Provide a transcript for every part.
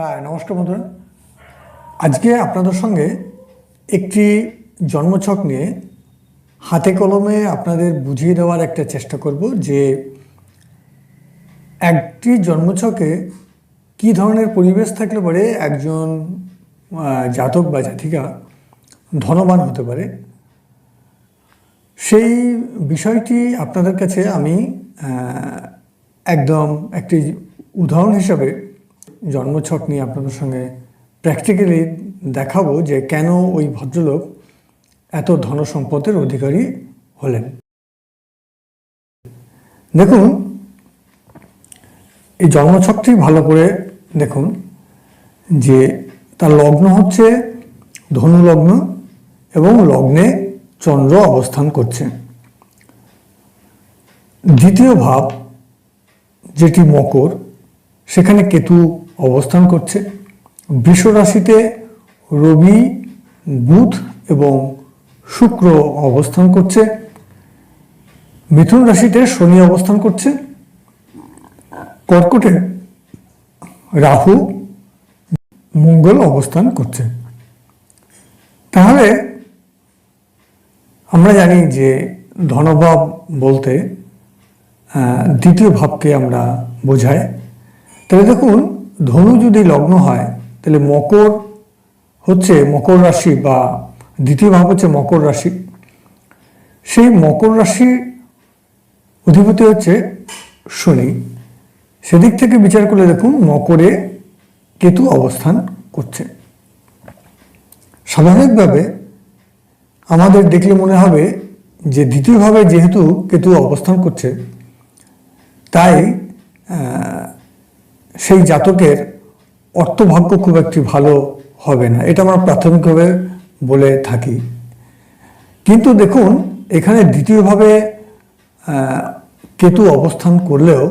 হ্যাঁ নমস্কার বন্ধুরা। আজকে আপনাদের সঙ্গে একটি জন্মছক নিয়ে হাতে কলমে আপনাদের বুঝিয়ে দেওয়ার একটা চেষ্টা করব যে একটি জন্মছকে কি ধরনের পরিবেশ থাকলে পরে, একজন জাতক বা জাতিকা ধনবান হতে পারে। সেই বিষয়টি আপনাদের কাছে আমি একদম একটি উদাহরণ হিসাবে জন্মছক নিয়ে আপনাদের সঙ্গে প্র্যাকটিক্যালি দেখাবো যে কেন ওই ভদ্রলোক এত ধন সম্পদের অধিকারী হলেন। দেখুন, এই জন্মছকটি ভালো করে দেখুন যে তার লগ্ন হচ্ছে ধনু লগ্ন এবং লগ্নে চন্দ্র অবস্থান করছে। দ্বিতীয় ভাব যেটি মকর, সেখানে কেতু অবস্থান করছে। বৃষ রাশিতে রবি, বুধ এবং শুক্র অবস্থান করছে। মিথুন রাশিতে শনি অবস্থান করছে। কর্কটে রাহু, মঙ্গল অবস্থান করছে। তাহলে আমরা জানি যে ধনভাব বলতে দ্বিতীয় ভাবকে আমরা বোঝাই তাহলে দেখুন ধনু যদি লগ্ন হয়, তাহলে মকর হচ্ছে মকর রাশি বা দ্বিতীয় ভাব হচ্ছে মকর রাশি। সেই মকর রাশির অধিপতি হচ্ছে শনি। সেদিক থেকে বিচার করলে দেখুন, মকরে কেতু অবস্থান করছে। স্বাভাবিকভাবে আমাদের দেখলে মনে হবে যে দ্বিতীয়ভাবে যেহেতু কেতু অবস্থান করছে, তাই সেই জাতকের অর্থভাগ্য খুব একটি ভালো হবে না। এটা আমরা প্রাথমিকভাবে বলে থাকি। কিন্তু দেখুন, এখানে দ্বিতীয়ভাবে কেতু অবস্থান করলেও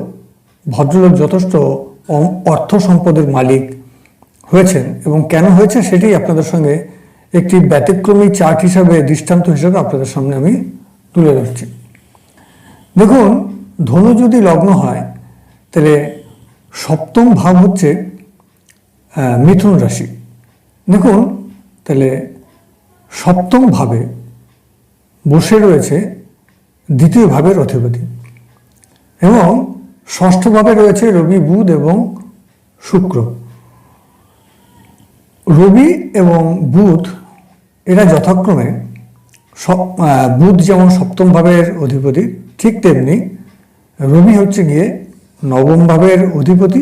ভদ্রলোক যথেষ্ট অর্থ সম্পদের মালিক হয়েছেন এবং কেন হয়েছে সেটি আপনাদের সঙ্গে একটি ব্যতিক্রমী চার্ট হিসাবে, দৃষ্টান্ত হিসাবে আপনাদের সামনে আমি তুলে ধরছি। দেখুন, ধনু যদি লগ্ন হয়, তাহলে সপ্তম ভাব হচ্ছে মিথুন রাশি। দেখুন, তাহলে সপ্তম ভাবে বসে রয়েছে দ্বিতীয় ভাবের অধিপতি এবং ষষ্ঠ ভাবে রয়েছে রবি, বুধ এবং শুক্র। রবি এবং বুধ, এরা যথাক্রমে বুধ যেমন সপ্তম ভাবের অধিপতি, ঠিক তেমনি রবি হচ্ছে গিয়ে নবম ভাবের অধিপতি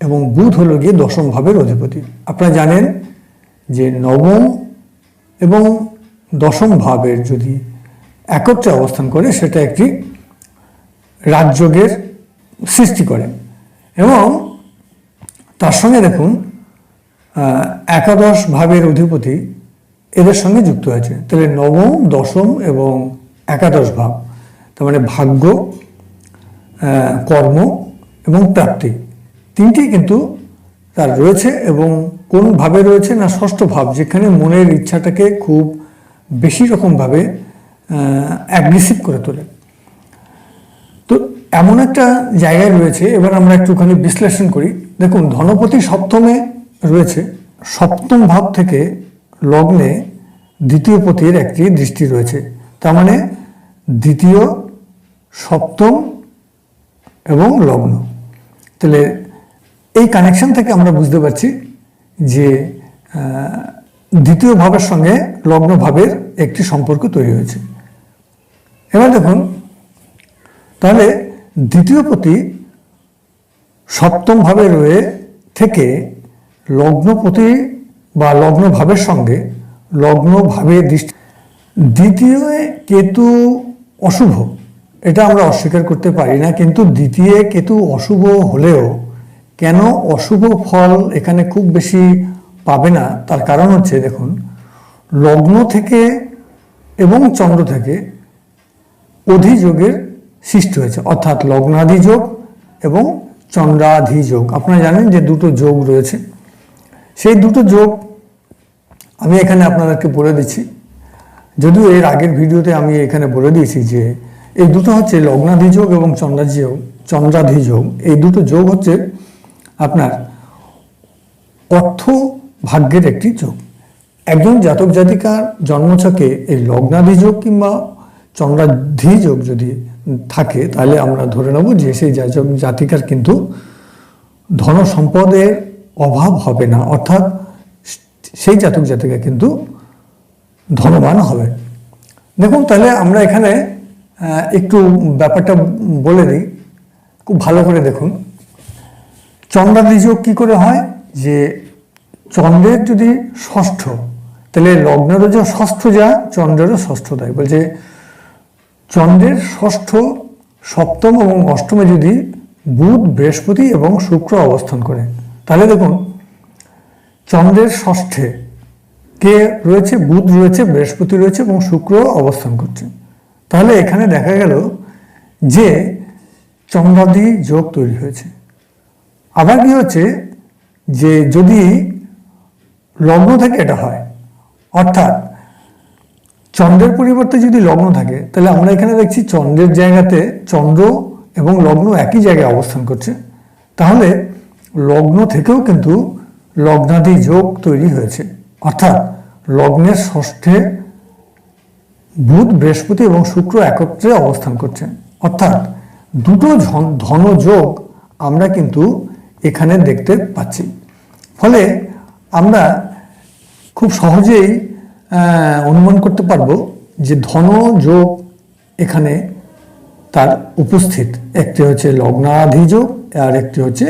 এবং বুধ হলো গিয়ে দশম ভাবের অধিপতি। আপনারা জানেন যে নবম এবং দশম ভাবের যদি একত্রে অবস্থান করে, সেটা একটি রাজযোগের সৃষ্টি করে। এবং তার সঙ্গে দেখুন একাদশ ভাবের অধিপতি এদের সঙ্গে যুক্ত আছে তাহলে নবম, দশম এবং একাদশ ভাব, তার মানে ভাগ্য কর্ম এবং প্রাপ্তি। তিনটি কিন্তু তার রয়েছে এবং কোন ভাবে রয়েছে না ষষ্ঠ ভাব, যেখানে মনের ইচ্ছাটাকে খুব বেশি রকমভাবে অ্যাগ্রেসিভ করে তোলে। তো এমন একটা জায়গায় রয়েছে, এবার আমরা একটুখানি বিশ্লেষণ করি। দেখুন, ধনপতি সপ্তমে রয়েছে। সপ্তম ভাব থেকে লগ্নে দ্বিতীয় পতির একটি দৃষ্টি রয়েছে। তার মানে দ্বিতীয়, সপ্তম এবং লগ্ন। তাহলে এই কানেকশন থেকে আমরা বুঝতে পারছি যে দ্বিতীয় ভাবের সঙ্গে লগ্ন ভাবের একটি সম্পর্ক তৈরি হয়েছে। এবার দেখুন, তাহলে দ্বিতীয় পতি সপ্তম ভাবে রয়ে থেকে লগ্নপতি বা লগ্ন ভাবের সঙ্গে লগ্ন ভাবে দৃষ্টি দ্বিতীয় কেতু অশুভ। এটা আমরা অস্বীকার করতে পারি না, কিন্তু দ্বিতীয় কেতু অশুভ হলেও কেন অশুভ ফল এখানে খুব বেশি পাবে না? তার কারণ হচ্ছে, দেখুন, লগ্ন থেকে এবং চন্দ্র থেকে অধিযোগের সৃষ্টি হয়েছে, অর্থাৎ লগ্নাধি যোগ এবং চন্দ্রাধি যোগ। আপনারা জানেন যে দুটো যোগ রয়েছে। সেই দুটো যোগ আমি এখানে আপনাদেরকে বলে দিচ্ছি। যদিও এর আগের ভিডিওতে আমি এখানে বলে দিয়েছি যে এই দুটো হচ্ছে লগ্নাধি যোগ এবং চন্দ্রাধি যোগ চন্দ্রাধি যোগ এই দুটো যোগ হচ্ছে আপনার অর্থ ভাগ্যের একটি যোগ। একজন জাতক জাতিকার জন্মছকে এই লগ্নাধি যোগ কিংবা চন্দ্রাধি যোগ যদি থাকে, তাহলে আমরা ধরে নেব যে সেই জাতক জাতিকার কিন্তু ধন সম্পদের অভাব হবে না। অর্থাৎ সেই জাতক জাতিকা কিন্তু ধনবান হবে। দেখুন, তাহলে আমরা এখানে একটু ব্যাপারটা বলে দিই। খুব ভালো করে দেখুন। চন্দ্রাদি যোগ কী করে হয়? যে চন্দ্রের যদি ষষ্ঠ, তাহলে লগ্নেরও যে ষষ্ঠ যা, চন্দ্রেরও ষষ্ঠ দেয় বলছে চন্দ্রের ষষ্ঠ, সপ্তম এবং অষ্টমে যদি বুধ, বৃহস্পতি এবং শুক্র অবস্থান করে, তাহলে দেখুন চন্দ্রের ষষ্ঠে কে রয়েছে? বুধ রয়েছে, বৃহস্পতি রয়েছে এবং শুক্র অবস্থান করছে। তাহলে এখানে দেখা গেল যে চন্দ্রাদি যোগ তৈরি হয়েছে। আবার কি হচ্ছে যে যদি লগ্ন থেকে এটা হয়, অর্থাৎ চন্দ্রের পরিবর্তে যদি লগ্ন থাকে, তাহলে আমরা এখানে দেখছি চন্দ্রের জায়গাতে চন্দ্র এবং লগ্ন একই জায়গায় অবস্থান করছে। তাহলে লগ্ন থেকেও কিন্তু লগ্নাদি যোগ তৈরি হয়েছে। অর্থাৎ লগ্নের ষষ্ঠে বুধ, বৃহস্পতি এবং শুক্র একত্রে অবস্থান করছে। অর্থাৎ দুটো ধনযোগ আমরা কিন্তু এখানে দেখতে পাচ্ছি। ফলে আমরা খুব সহজেই অনুমান করতে পারব যে ধনযোগ এখানে তার উপস্থিত। একটি হচ্ছে লগ্নাধি যোগ আর একটি হচ্ছে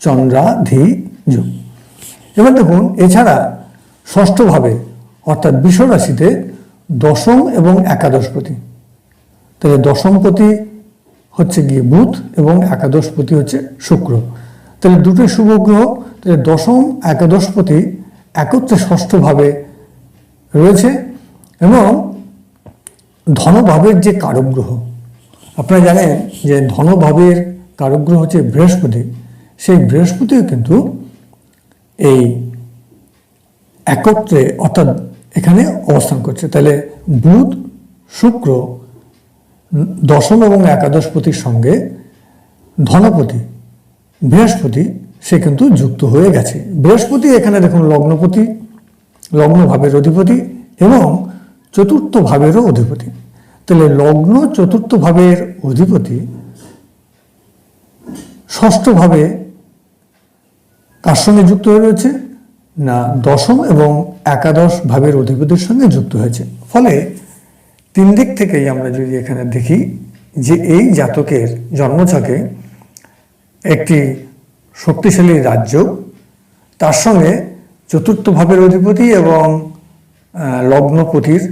চন্দ্রাধি যোগ এবার দেখুন, এছাড়া ষষ্ঠভাবে, অর্থাৎ বিষ রাশিতে দশম এবং একাদশপতি তাহলে দশমপতি হচ্ছে গিয়ে বুধ এবং একাদশপতি হচ্ছে শুক্র। তাহলে দুটো শুভ গ্রহ, তাহলে দশম একাদশপতি একত্রে ষষ্ঠভাবে রয়েছে এবং ধনভাবের যে কারক গ্রহ আপনারা জানেন যে ধনভাবের কারক গ্রহ হচ্ছে বৃহস্পতি। সেই বৃহস্পতিও কিন্তু এই একত্রে অর্থাৎ এখানে অবস্থান করছে। তাহলে বুধ, শুক্র, দশম এবং একাদশপতির সঙ্গে ধনপতি, বৃহস্পতি, সে কিন্তু যুক্ত হয়ে গেছে। বৃহস্পতি এখানে দেখুন লগ্নপতি লগ্ন ভাবের অধিপতি এবং চতুর্থ ভাবেরও অধিপতি। তাহলে লগ্ন চতুর্থ ভাবের অধিপতি ষষ্ঠভাবে কার সঙ্গে যুক্ত হয়ে রয়েছে। না দশম এবং একাদশ ভাবের অধিপতির সঙ্গে যুক্ত হয়েছে। ফলে তিন দিক থেকেই আমরা যদি এখানে দেখি যে এই জাতকের জন্মছকে একটি শক্তিশালী রাজ্য, তার সঙ্গে চতুর্থ ভাবের অধিপতি এবং লগ্নপতির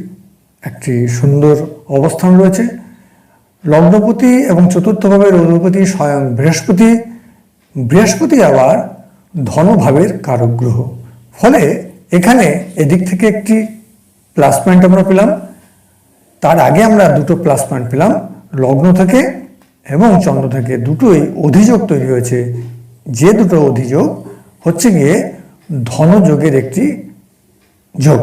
একটি সুন্দর অবস্থান রয়েছে। লগ্নপতি এবং চতুর্থ ভাবের অধিপতি স্বয়ং বৃহস্পতি। বৃহস্পতি আবার ধনভাবের কারক গ্রহ ফলে এখানে এদিক থেকে একটি প্লাস পয়েন্ট আমরা পেলাম। তার আগে আমরা দুটো প্লাস পয়েন্ট পেলাম, লগ্ন থেকে এবং চন্দ্র থেকে। দুটোই অধিযোগ তৈরি হয়েছে। যে দুটো অধিযোগ হচ্ছে গিয়ে ধনযোগের একটি যোগ।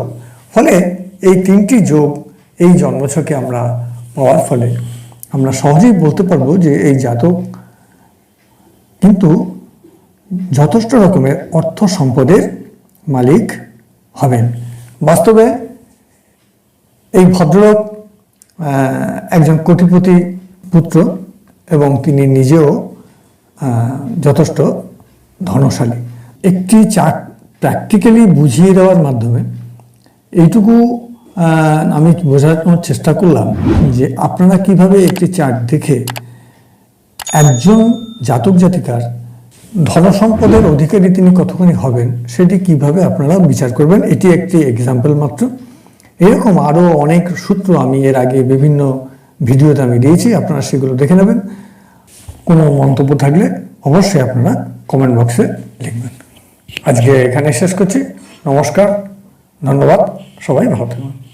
ফলে এই তিনটি যোগ এই জন্মছকে আমরা পাওয়ার ফলে আমরা সহজেই বলতে পারব যে এই জাতক কিন্তু যথেষ্ট রকমের অর্থ সম্পদের মালিক হবেন। বাস্তবে এই ভদ্রলোক একজন কোটিপতি পুত্র এবং তিনি নিজেও যথেষ্ট ধনশালী। একটি চার্ট প্র্যাকটিক্যালি বুঝিয়ে দেওয়ার মাধ্যমে এইটুকু আমি বোঝানোর চেষ্টা করলাম যে আপনারা কীভাবে একটি চার্ট দেখে একজন জাতক জাতিকার ধনসম্পদের অধিকারী তিনি কতখানি হবেন, সেটি কীভাবে আপনারা বিচার করবেন, এটি একটি এক্সাম্পল মাত্র। এরকম আরও অনেক সূত্র আমি এর আগে বিভিন্ন ভিডিওতে আমি দিয়েছি, আপনারা সেগুলো দেখে নেবেন। কোনো মন্তব্য থাকলে অবশ্যই আপনারা কমেন্ট বক্সে লিখবেন। আজকে এখানে শেষ করছি। নমস্কার, ধন্যবাদ, সবাই ভালো থাকবেন।